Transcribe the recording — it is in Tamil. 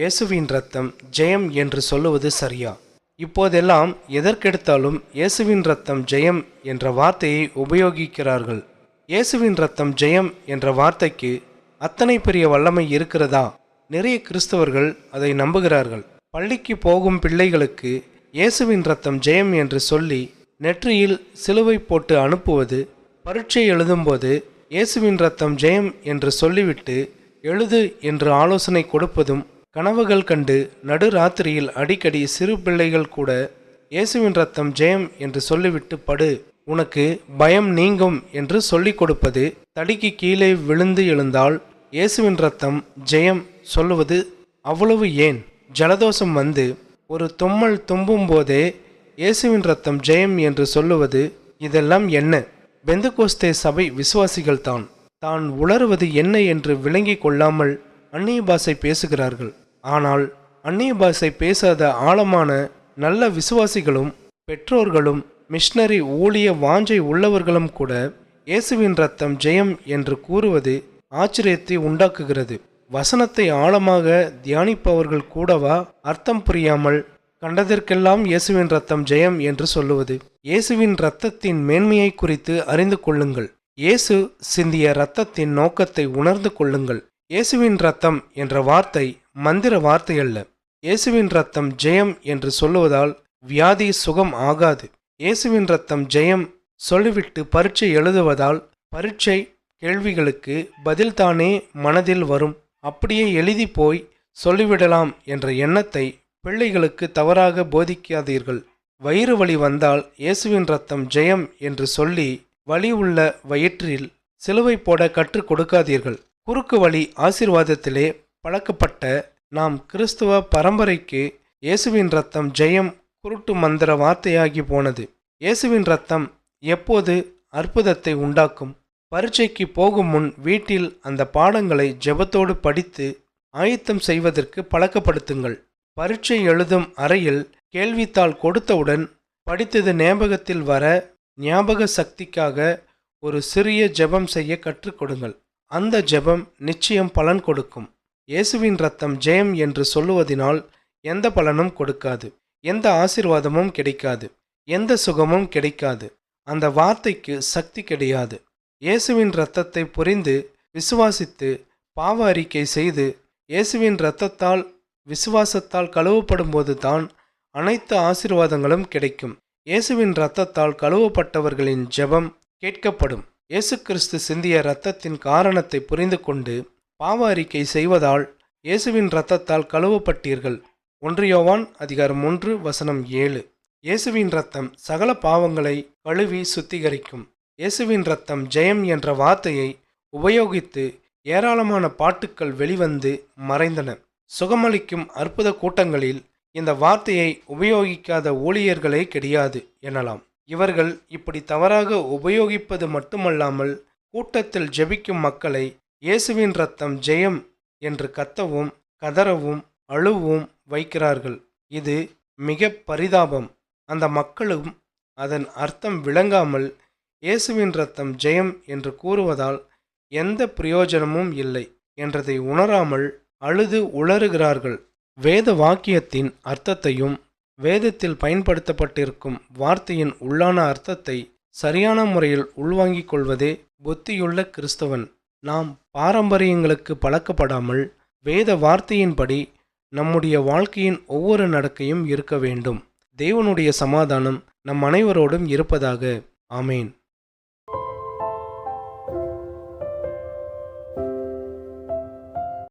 இயேசுவின் ரத்தம் ஜெயம் என்று சொல்லுவது சரியா? இப்போதெல்லாம் எதற்கெடுத்தாலும் இயேசுவின் ரத்தம் ஜெயம் என்ற வார்த்தையை உபயோகிக்கிறார்கள். இயேசுவின் ரத்தம் ஜெயம் என்ற வார்த்தைக்கு அத்தனை பெரிய வல்லமை இருக்கிறதா? நிறைய கிறிஸ்தவர்கள் அதை நம்புகிறார்கள். பள்ளிக்கு போகும் பிள்ளைகளுக்கு இயேசுவின் ரத்தம் ஜெயம் என்று சொல்லி நெற்றியில் சிலுவை போட்டு அனுப்புவது பரீட்சை எழுதும்போது இயேசுவின் ரத்தம் ஜெயம் என்று சொல்லிவிட்டு எழுது என்று ஆலோசனை கொடுப்பதும் கனவுகள் கண்டு நடுராத்திரியில் அடிக்கடி சிறு பிள்ளைகள் கூட இயேசுவின் ரத்தம் ஜெயம் என்று சொல்லிவிட்டு படு. உனக்கு பயம் நீங்கும் என்று சொல்லிக் கொடுப்பது தடிக்கு கீழே விழுந்து எழுந்தால் இயேசுவின் ரத்தம் ஜெயம் சொல்லுவது அவ்வளவு ஏன்? ஜலதோஷம் வந்து ஒரு தும்மல் தும்பும் போதே இயேசுவின் ரத்தம் ஜெயம் என்று சொல்லுவது இதெல்லாம் என்ன? பெந்தகோஸ்தே சபை விசுவாசிகள் தான் தான் உளறுவது என்ன என்று விளங்கிக் கொள்ளாமல் அந்நிய பாஷை பேசுகிறார்கள். ஆனால் அந்நிய பாஷை பேசாத ஆழமான நல்ல விசுவாசிகளும் பெற்றோர்களும் மிஷனரி ஊழிய வாஞ்சை உள்ளவர்களும் கூட இயேசுவின் ரத்தம் ஜெயம் என்று கூறுவது ஆச்சரியத்தை உண்டாக்குகிறது. வசனத்தை ஆழமாக தியானிப்பவர்கள் கூடவா அர்த்தம் புரியாமல் கண்டதற்கெல்லாம் இயேசுவின் ரத்தம் ஜெயம் என்று சொல்லுவது? இயேசுவின் இரத்தத்தின் மேன்மையை குறித்து அறிந்து கொள்ளுங்கள். இயேசு சிந்திய இரத்தத்தின் நோக்கத்தை உணர்ந்து கொள்ளுங்கள். இயேசுவின் ரத்தம் என்ற வார்த்தை மந்திர வார்த்தை அல்ல. இயேசுவின் ரத்தம் ஜெயம் என்று சொல்லுவதால் வியாதி சுகம் ஆகாது. இயேசுவின் ரத்தம் ஜெயம் சொல்லிவிட்டு பரீட்சை எழுதுவதால் பரீட்சை கேள்விகளுக்கு பதில்தானே மனதில் வரும். அப்படியே எழுதி போய் சொல்லிவிடலாம் என்ற எண்ணத்தை பிள்ளைகளுக்கு தவறாக போதிக்காதீர்கள். வயிறு வலி வந்தால் இயேசுவின் ரத்தம் ஜெயம் என்று சொல்லி வலி உள்ள வயிற்றில் சிலுவை போட கற்றுக் கொடுக்காதீர்கள். குறுக்கு வழி ஆசீர்வாதத்திலே பழக்கப்பட்ட நாம் கிறிஸ்துவ பரம்பரைக்கு இயேசுவின் ரத்தம் ஜெயம் குருட்டு மந்திர வார்த்தையாகி போனது. இயேசுவின் ரத்தம் எப்போது அற்புதத்தை உண்டாக்கும்? பரீட்சைக்கு போகும் முன் வீட்டில் அந்த பாடங்களை ஜெபத்தோடு படித்து ஆயத்தம் செய்வதற்கு பழக்கப்படுத்துங்கள். பரீட்சை எழுதும் அறையில் கேள்வித்தாள் கொடுத்தவுடன் படித்தது ஞாபகத்தில் வர ஞாபக சக்திக்காக ஒரு சிறிய ஜெபம் செய்ய கற்றுக்கொடுங்கள் அந்த ஜெபம் நிச்சயம் பலன் கொடுக்கும். இயேசுவின் ரத்தம் ஜெயம் என்று சொல்லுவதினால் எந்த பலனும் கொடுக்காது. எந்த ஆசீர்வாதமும் கிடைக்காது. எந்த சுகமும் கிடைக்காது. அந்த வார்த்தைக்கு சக்தி கிடையாது. இயேசுவின் இரத்தத்தை புரிந்து விசுவாசித்து பாவ அறிக்கை செய்து இயேசுவின் இரத்தத்தால் விசுவாசத்தால் கழுவப்படும்போது தான் அனைத்து ஆசீர்வாதங்களும் கிடைக்கும். இயேசுவின் இரத்தத்தால் கழுவப்பட்டவர்களின் ஜெபம் கேட்கப்படும். இயேசு கிறிஸ்து சிந்திய இரத்தத்தின் காரணத்தை புரிந்து கொண்டு பாவ அறிக்கை செய்வதால் இயேசுவின் இரத்தத்தால் கழுவப்பட்டீர்கள். ஒன்றியோவான் அதிகாரம் ஒன்று வசனம் ஏழு. இயேசுவின் ரத்தம் சகல பாவங்களை கழுவி சுத்திகரிக்கும். இயேசுவின் ரத்தம் ஜெயம் என்ற வார்த்தையை உபயோகித்து ஏராளமான பாட்டுக்கள் வெளிவந்து மறைந்தன. சுகமளிக்கும் அற்புத கூட்டங்களில் இந்த வார்த்தையை உபயோகிக்காத ஊழியர்களே கிடையாது எனலாம். இவர்கள் இப்படி தவறாக உபயோகிப்பது மட்டுமல்லாமல் கூட்டத்தில் ஜெபிக்கும் மக்களை இயேசுவின் ரத்தம் ஜெயம் என்று கத்தவும் கதறவும் அழுவும் வைக்கிறார்கள். இது மிக பரிதாபம். அந்த மக்களும் அதன் அர்த்தம் விளங்காமல் இயேசுவின் ரத்தம் ஜெயம் என்று கூறுவதால் எந்த பிரயோஜனமும் இல்லை என்றதை உணராமல் அழுது உளறுகிறார்கள். வேத வாக்கியத்தின் அர்த்தத்தையும் வேதத்தில் பயன்படுத்தப்பட்டிருக்கும் வார்த்தையின் உள்ளான அர்த்தத்தை சரியான முறையில் உள்வாங்கிக் கொள்வதே புத்தியுள்ள கிறிஸ்தவன். நாம் பாரம்பரியங்களுக்கு பழக்கப்படாமல் வேத வார்த்தையின்படி நம்முடைய வாழ்க்கையின் ஒவ்வொரு நடக்கையும் இருக்க வேண்டும். தேவனுடைய சமாதானம் நம் அனைவரோடும் இருப்பதாக. ஆமேன்.